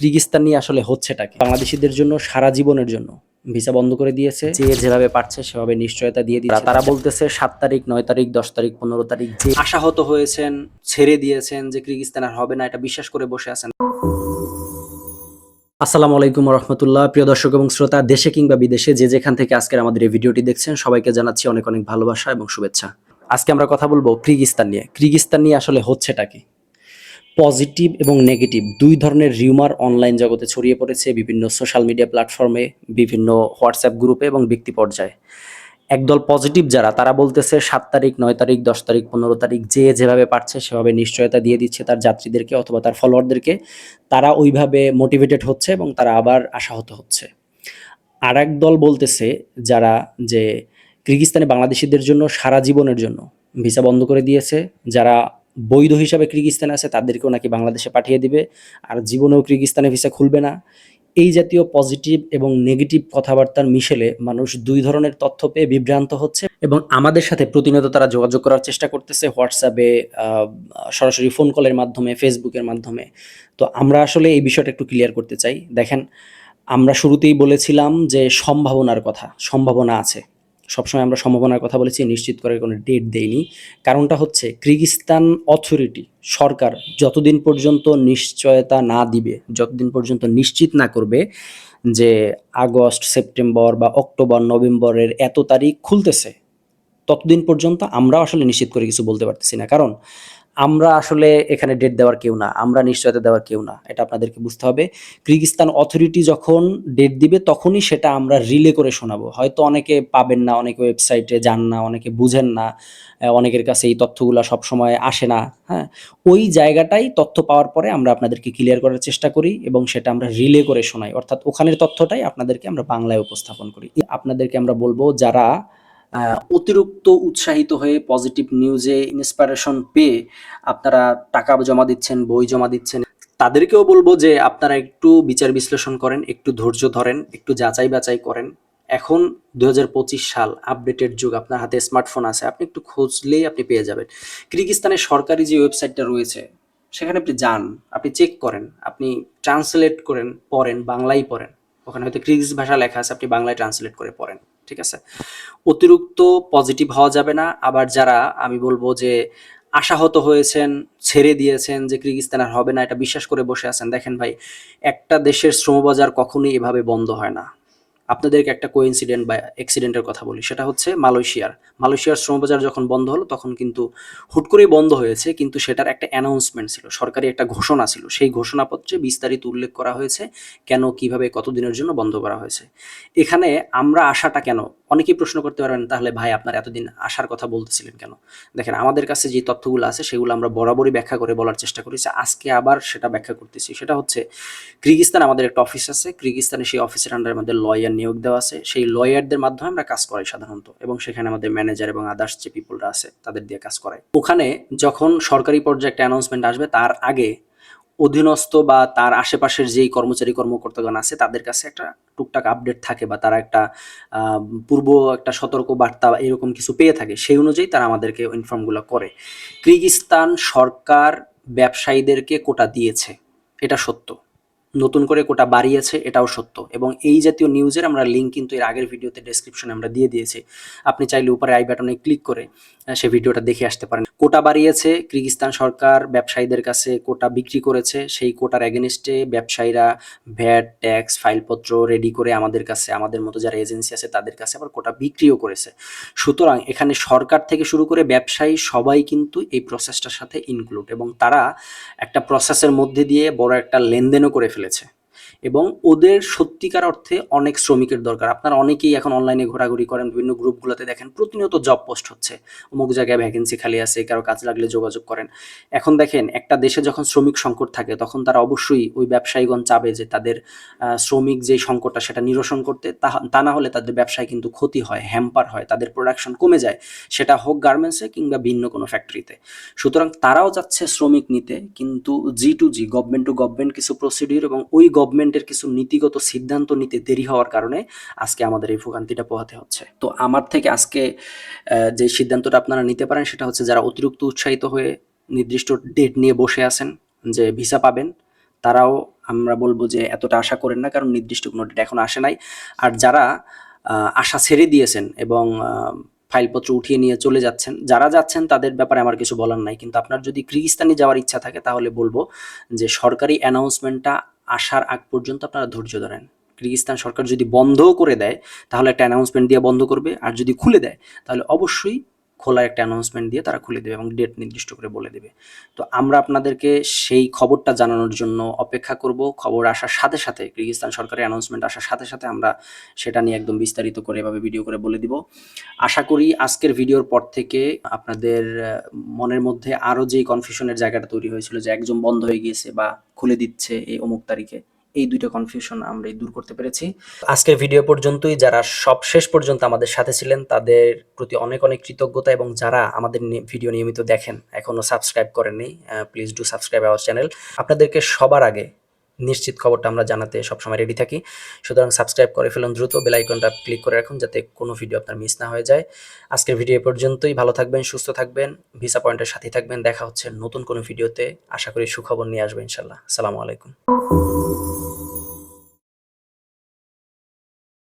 Kyrgyzstan নিয়ে আসলে হচ্ছেটা বাংলাদেশিদের জন্য সারা জীবনের জন্য ভিসা বন্ধ করে দিয়েছে। যে যেভাবে পারছে সেভাবে নিশ্চয়তা দিয়ে দিচ্ছে তারা বলতেছে সাত তারিখ, নয় তারিখ, দশ তারিখ, পনেরো তারিখ যে আশাহত হয়েছেন, ছেড়ে দিয়েছেন যে কিরগিস্তান আর হবে না, এটা বিশ্বাস করে বসে আছেন। আসসালামু আলাইকুম রহমতুল্লাহ। প্রিয় দর্শক এবং শ্রোতা, দেশে কিংবা বিদেশে যে যেখান থেকে আজকের আমাদের এই ভিডিওটি দেখছেন, সবাইকে জানাচ্ছি অনেক অনেক ভালোবাসা এবং শুভেচ্ছা। আজকে আমরা কথা বলব কিরগিস্তান নিয়ে। কিরগিস্তান নিয়ে আসলে হচ্ছেটা কি? পজিটিভ এবং নেগেটিভ। দুই ধরনের রিউমার অনলাইন জগতে ছড়িয়ে পড়েছে বিভিন্ন সোশ্যাল মিডিয়া প্ল্যাটফর্মে, বিভিন্ন হোয়াটসঅ্যাপ গ্রুপে এবং ব্যক্তি পর্যায়ে। একদল পজিটিভ যারা, তারা বলতেছে, সাত তারিখ, নয় তারিখ, দশ তারিখ, পনেরো তারিখ, যে যেভাবে পারছে সেভাবে নিশ্চয়তা দিয়ে দিচ্ছে তার যাত্রীদেরকে অথবা তার ফলোয়ারদেরকে। তারা ওইভাবে মোটিভেটেড হচ্ছে এবং তারা আবার আশাহত হচ্ছে। আর দল বলতেছে যারা যে কিরগিস্তানে বাংলাদেশিদের জন্য সারা জীবনের জন্য ভিসা বন্ধ করে দিয়েছে, যারা বৈধ হিসাবে কিরগিস্তানে আছে, তাদেরকেও নাকি বাংলাদেশে পাঠিয়ে দিবে। আর জীবনেও কিরগিস্তানে ভিসা খুলবে না। এই জাতীয় পজিটিভ এবং নেগেটিভ কথাবার্তার মিশেলে মানুষ দুই ধরনের তথ্য পেয়ে বিভ্রান্ত হচ্ছে এবং আমাদের সাথে প্রতিনিয়ত তারা যোগাযোগ করার চেষ্টা করতেছে হোয়াটসঅ্যাপে সরাসরি ফোন কলের মাধ্যমে ফেসবুকের মাধ্যমে। তো আমরা আসলে এই বিষয়টা একটু ক্লিয়ার করতে চাই। দেখেন, আমরা শুরুতেই বলেছিলাম যে সম্ভাবনার কথা, সম্ভাবনা আছে। সবসময় আমরা সম্ভাবনার কথা বলেছি, নিশ্চিত করে কোনো ডেট দেয়নি কারণটা হচ্ছে কিরগিস্তান অথরিটি সরকার যতদিন পর্যন্ত নিশ্চয়তা না দিবে, যতদিন পর্যন্ত নিশ্চিত না করবে যে আগস্ট, সেপ্টেম্বর বা অক্টোবর, নভেম্বরের এত তারিখ খুলতেছে, ততদিন পর্যন্ত আমরা আসলে নিশ্চিত করে কিছু বলতে পারতেছি না। কারণ আমরা আসলে এখানে ডেট দেওয়ার কেউ না, আমরা নিশ্চয়তা দেওয়ার কেউ না, এটা আপনাদেরকে বুঝতে হবে। কিরগিস্তান অথরিটি যখন ডেট দিবে, তখনই সেটা আমরা রিলে করে শোনাবো। হয়তো অনেকে পাবেন না, অনেকে ওয়েবসাইটে যান না, অনেকে বুঝেন না অনেকের কাছে এই তথ্যগুলো সবসময় আসে না হ্যাঁ? ওই জায়গাটাই তথ্য পাওয়ার পরে আমরা আপনাদেরকে ক্লিয়ার করার চেষ্টা করি এবং সেটা আমরা রিলে করে শোনাই। অর্থাৎ ওখানের তথ্যটাই আপনাদেরকে আমরা বাংলায় উপস্থাপন করি। আপনাদেরকে আমরা বলব, যারা অতিরিক্ত উৎসাহিত হয়ে পজিটিভ নিউজে ইন্সপিরেশন পেয়ে আপনারা টাকা জমা দিচ্ছেন, বই জমা দিচ্ছেন। তাদেরকেও বলব যে আপনারা একটু বিচার বিশ্লেষণ করেন, একটু ধৈর্য ধরেন, একটু যাচাই বাছাই করেন। এখন দুহাজার পঁচিশ সাল আপডেটেড যুগ, আপনার হাতে স্মার্টফোন আছে, আপনি একটু খুঁজলেই আপনি পেয়ে যাবেন। কিরগিস্তানের সরকারি যে ওয়েবসাইটটা রয়েছে, সেখানে আপনি যান, আপনি চেক করেন, আপনি ট্রান্সলেট করেন, পড়েন, বাংলায় পড়েন। ওখানে হয়তো কিরগিজ ভাষা লেখা আছে, আপনি বাংলায় ট্রান্সলেট করে পড়েন। ঠিক আছে? অতিরিক্ত পজিটিভ হওয়া যাবে না। আবার যারা, আমি বলব যে আশাহত হয়েছেন, ছেড়ে দিয়েছেন যে কিরগিস্তান আর হবে না, এটা বিশ্বাস করে বসে আছেন। দেখেন ভাই, একটা দেশের শ্রমবাজার কখনোই এভাবে বন্ধ হয় না। আপনাদেরকে একটা কোইন্সিডেন্ট বা অ্যাক্সিডেন্টের কথা বলি। সেটা হচ্ছে মালয়েশিয়ার। মালয়েশিয়ার শ্রমবাজার যখন বন্ধ হলো, তখন কিন্তু হুট করেই বন্ধ হয়েছে, কিন্তু সেটার একটা অ্যানাউন্সমেন্ট ছিল। সরকারি একটা ঘোষণা ছিল। সেই ঘোষণাপত্রে বিস্তারিত উল্লেখ করা হয়েছে কেন, কীভাবে, কতদিনের জন্য বন্ধ করা হয়েছে। এখানে আমরা আশাটা কেন অনেকেই প্রশ্ন করতে পারবেন তাহলে ভাই আপনার এতদিন আসার কথা বলতেছিলেন কেন? দেখেন, আমাদের কাছে যে তথ্যগুলো আছে, সেগুলো আমরা বরাবরই ব্যাখ্যা করে বলার চেষ্টা করেছি। আজকে আবার সেটা ব্যাখ্যা করতেছি। সেটা হচ্ছে, কিরগিস্তান আমাদের একটা অফিস আছে। কিরগিস্তানে সেই অফিসের আন্ডারে আমাদের লয়ার নিয়োগ দেওয়া আছে। সেই লয়ারদের মাধ্যমে আমরা কাজ করাই সাধারণত। এবং সেখানে আমাদের ম্যানেজার এবং আদার্স যে পিপলরা আছে, তাদের দিয়ে কাজ করাই। ওখানে যখন সরকারি পর্যায়ে একটা অ্যানাউন্সমেন্ট আসবে, তার আগে অধীনস্থ বা তার আশেপাশের যেই কর্মচারী, কর্মকর্তাগণ আছে, তাদের কাছে একটা টুকটাক আপডেট থাকে বা তারা একটা পূর্ব একটা সতর্ক বার্তা এরকম কিছু পেয়ে থাকে, সেই অনুযায়ী তারা আমাদেরকে ইনফর্মগুলো করে। কিরগিস্তান সরকার ব্যবসায়ীদেরকে কোটা দিয়েছে, এটা সত্য। নতুন করে কোটা বাড়িয়েছে, এটাও সত্য। এবং এই জাতীয় নিউজের আমরা লিঙ্ক কিন্তু এর আগের ভিডিওতে ডেসক্রিপশনে আমরা দিয়ে দিয়েছি। আপনি চাইলে উপরে আই বাটনে ক্লিক করে সে ভিডিওটা দেখে আসতে পারেন। কোটা বাড়িয়েছে কিরগিস্তান সরকার ব্যবসায়ীদের কাছে কোটা বিক্রি করেছে, সেই কোটার এগেনস্টে ব্যবসায়ীরা ভ্যাট ট্যাক্স ফাইলপত্র রেডি করে আমাদের কাছে, আমাদের মতো যারা এজেন্সি আছে তাদের কাছে আবার কোটা বিক্রিও করেছে। সুতরাং এখানে সরকার থেকে শুরু করে ব্যবসায়ী সবাই কিন্তু এই প্রসেসটার সাথে ইনক্লুড এবং তারা একটা প্রসেসের মধ্যে দিয়ে বড় একটা লেনদেনও করে ফেলেছে এবং ওদের সত্যিকার অর্থে অনেক শ্রমিকের দরকার। আপনারা অনেকেই এখন অনলাইনে ঘোরাঘুরি করেন, বিভিন্ন গ্রুপগুলোতে দেখেন, প্রতিনিয়ত জব পোস্ট হচ্ছে। অমুক জায়গায় ভ্যাকেন্সি খালি আছে, কারও কাজ লাগলে যোগাযোগ করেন। এখন দেখেন, একটা দেশে যখন শ্রমিক সংকট থাকে, তখন তারা অবশ্যই ওই ব্যবসায়ীগণ চাবে যে তাদের শ্রমিক যে সংকটটা সেটা নিরসন করতে, তা- না হলে তাদের ব্যবসায় কিন্তু ক্ষতি হয় হ্যাম্পার হয়, তাদের প্রোডাকশন কমে যায়। সেটা হোক গার্মেন্টসে কিংবা ভিন্ন কোনো ফ্যাক্টরিতে সুতরাং তারাও যাচ্ছে শ্রমিক নিতে, কিন্তু G to G government to government কিছু প্রসিডিউর এবং ওই গভর্নমেন্টের কিছু নীতিগত সিদ্ধান্ত নিতে দেরি হওয়ার কারণে আজকে আমাদের এই ভোগান্তিটা পোহাতে হচ্ছে। তো আমার থেকে আজকে যে সিদ্ধান্তটা আপনারা নিতে পারেন সেটা হচ্ছে যারা অতিরিক্ত উৎসাহিত হয়ে নির্দিষ্ট ডেট নিয়ে বসে আছেন যে ভিসা পাবেন, তারাও আমরা বলব যে এতটা আশা করেন না কারণ নির্দিষ্ট কোনো ডেট এখনও আসে নাই। আর যারা আশা ছেড়ে দিয়েছেন এবং ফাইলপত্র উঠিয়ে নিয়ে চলে যাচ্ছেন, যারা যাচ্ছেন তাদের ব্যাপারে আমার কিছু বলার নাই। কিন্তু আপনার যদি কিরগিস্তানে যাওয়ার ইচ্ছা থাকে তাহলে বলব যে সরকারি অ্যানাউন্সমেন্টটা আসার আগ পর্যন্ত আপনারা ধৈর্য ধরেন। কিরগিস্তান সরকার যদি বন্ধও করে দেয়, তাহলে একটা অ্যানাউন্সমেন্ট দিয়ে বন্ধ করবে, আর যদি খুলে দেয়, তাহলে অবশ্যই খোলার একটা অ্যানাউন্সমেন্ট দিয়ে তারা খুলে দেবে এবং ডেট নির্দিষ্ট করে বলে দেবে। তো আমরা আপনাদেরকে সেই খবরটা জানানোর জন্য অপেক্ষা করব। খবর আসার সাথে সাথে কিরগিস্তান সরকারের অ্যানাউন্সমেন্ট আসার সাথে সাথে আমরা সেটা নিয়ে একদম বিস্তারিত করে এভাবে ভিডিও করে বলে দিব। আশা করি আজকের ভিডিওর পর থেকে আপনাদের মনের মধ্যে আরও যেই কনফিউশনের জায়গাটা তৈরি হয়েছিল যে একজন বন্ধ হয়ে গিয়েছে বা খুলে দিচ্ছে এই অমুক তারিখে এই দুইটা কনফিউশন আমরা দূর করতে পেরেছি। আজকের ভিডিও পর্যন্তই। যারা সব শেষ পর্যন্ত আমাদের সাথে ছিলেন, তাদের প্রতি অনেক অনেক কৃতজ্ঞতা এবং যারা আমাদের ভিডিও নিয়মিত দেখেন, এখনও সাবস্ক্রাইব করেননি please do subscribe our channel আপনাদেরকে সবার আগে নিশ্চিত খবরটা আমরা জানাতে সবসময় রেডি থাকি। সুতরাং সাবস্ক্রাইব করে ফেলুন, দ্রুত বেল আইকনটা ক্লিক করে রাখুন, যাতে কোনো ভিডিও আপনার মিস না হয়ে যায়। আজকের ভিডিও পর্যন্তই। ভালো থাকবেন, সুস্থ থাকবেন ভিসা পয়েন্টের সাথে থাকবেন। দেখা হচ্ছে নতুন কোনো ভিডিওতে আশা করি সুখবর নিয়ে আসবে ইনশাল্লাহ আসসালামু আলাইকুম।